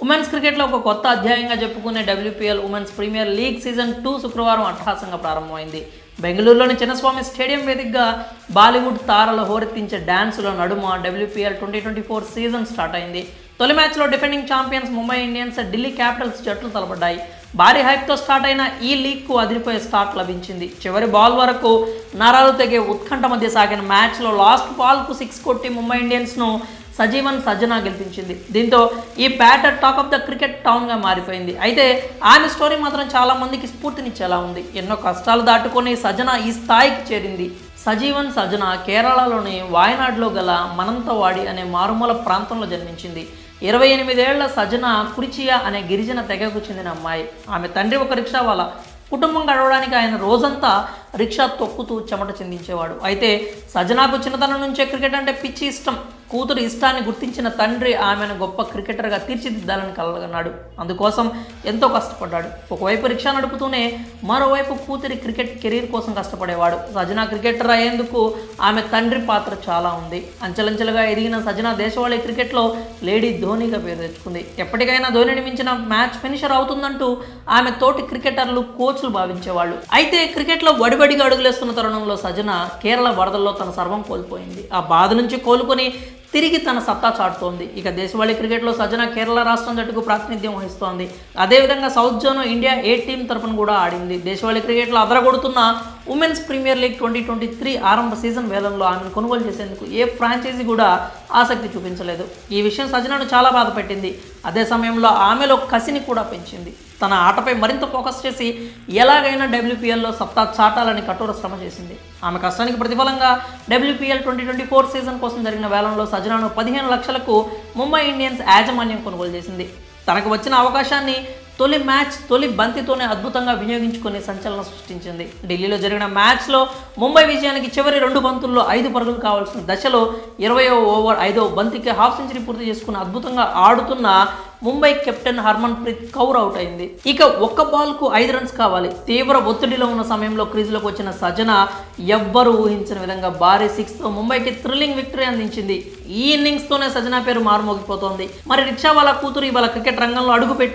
Women's క్రికెట్లో ఒక కొత్త అధ్యాయంగా చెప్పుకునే WPL women's premier league season two శుక్రవారం అట్టహాసంగా ప్రారంభమైంది. బెంగళూరులోని చిన్నస్వామి స్టేడియం వేదికగా బాలీవుడ్ తారలు హోరెత్తించే డ్యాన్సుల నడుమ WPL twenty twenty four season start అయింది. తొలి మ్యాచ్లో defending champions Mumbai Indians Delhi Capitals జట్లు తలపడ్డాయి. భారీ హైప్తో స్టార్ట్ అయిన ఈ లీగ్కు అదిరిపోయే స్టార్ట్ లభించింది. చివరి బాల్ వరకు నరాలు తెగే ఉత్కంఠ మధ్య సాగిన మ్యాచ్లో లాస్ట్ బాల్కు సిక్స్ కొట్టి ముంబై ఇండియన్స్ను సజీవన్ సజ్జనా గెలిపించింది. దీంతో ఈ batter talk of the cricket టౌన్గా మారిపోయింది. అయితే ఆమె స్టోరీ మాత్రం చాలా మందికి స్ఫూర్తినిచ్చేలా ఉంది. ఎన్నో కష్టాలు దాటుకొని సజన ఈ స్థాయికి చేరింది. సజీవన్ సజన కేరళలోని వాయనాడ్లో గల మనంతవాడి అనే మారుమూల ప్రాంతంలో జన్మించింది. ఇరవై ఎనిమిదేళ్ళ సజన కురిచియా అనే గిరిజన తెగకు చెందిన అమ్మాయి. ఆమె తండ్రి ఒక రిక్షా వాళ్ళ కుటుంబం గడవడానికి ఆయన రోజంతా రిక్షా తొక్కుతూ చెమట చెందించేవాడు. అయితే సజనాకు చిన్నతనం నుంచే క్రికెట్ అంటే పిచ్చి ఇష్టం. కూతురు ఇష్టాన్ని గుర్తించిన తండ్రి ఆమెను గొప్ప క్రికెటర్గా తీర్చిదిద్దాలని కలగన్నాడు. అందుకోసం ఎంతో కష్టపడ్డాడు. ఒకవైపు రిక్షా నడుపుతూనే మరోవైపు కూతురి క్రికెట్ కెరీర్ కోసం కష్టపడేవాడు. సజనా క్రికెటర్ అయ్యేందుకు ఆమె తండ్రి పాత్ర చాలా ఉంది. అంచెలంచెలుగా ఎదిగిన సజనా దేశవాళీ క్రికెట్లో లేడీ ధోనిగా పేరు తెచ్చుకుంది. ఎప్పటికైనా ధోనిని మించిన మ్యాచ్ ఫినిషర్ అవుతుందంటూ ఆమె తోటి క్రికెటర్లు కోచ్లు భావించేవాళ్ళు. అయితే క్రికెట్లో వడివడిగా అడుగులేస్తున్న తరుణంలో సజన కేరళ వరదల్లో తన సర్వం కోల్పోయింది. ఆ బాధ నుంచి కోలుకొని తిరిగి తన సత్తా చాటుతోంది. ఇక దేశవాళీ క్రికెట్లో సజన కేరళ రాష్ట్రం జట్టుకు ప్రాతినిధ్యం వహిస్తోంది. అదేవిధంగా South Zone India A team తరపున కూడా ఆడింది. దేశవాళీ క్రికెట్లో అదరగొడుతున్న women's premier league twenty twenty three ఆరంభ సీజన్ వేలంలో ఆమెను కొనుగోలు చేసేందుకు ఏ ఫ్రాంచైజీ కూడా ఆసక్తి చూపించలేదు. ఈ విషయం సజనను చాలా బాధపెట్టింది అదే సమయంలో ఆమెలో కసిని కూడా పెంచింది. తన ఆటపై మరింత ఫోకస్ చేసి ఎలాగైనా డబ్ల్యూపీఎల్లో సత్తా చాటాలని కఠోర శ్రమ చేసింది. ఆమె కష్టానికి ప్రతిఫలంగా WPL twenty twenty four season కోసం జరిగిన వేలంలో సజనాను పదిహేను లక్షలకు ముంబై ఇండియన్స్ యాజమాన్యం కొనుగోలు చేసింది. తనకు వచ్చిన అవకాశాన్ని తొలి మ్యాచ్ తొలి బంతితోనే అద్భుతంగా వినియోగించుకొని సంచలనం సృష్టించింది. ఢిల్లీలో జరిగిన మ్యాచ్లో ముంబై విజయానికి చివరి రెండు బంతుల్లో ఐదు పరుగులు కావాల్సిన దశలో ఇరవయో ఓవర్ ఐదో బంతికి హాఫ్ సెంచరీ పూర్తి చేసుకుని అద్భుతంగా ఆడుతున్న Mumbai captain Harmanpreet Kaur out అయింది. ఇక ఒక్క బాల్కు ఐదు రన్స్ కావాలి. తీవ్ర ఒత్తిడిలో ఉన్న సమయంలో క్రీజులోకి వచ్చిన సజన ఎవ్వరూ ఊహించిన విధంగా భారీ సిక్స్తో ముంబైకి థ్రిల్లింగ్ విక్టరీ అందించింది. ఈ ఇన్నింగ్స్తోనే సజన పేరు మారుమోగిపోతోంది. మరి రిక్షా వాళ్ళ కూతురు ఇవాళ క్రికెట్ రంగంలో అడుగుపెట్టి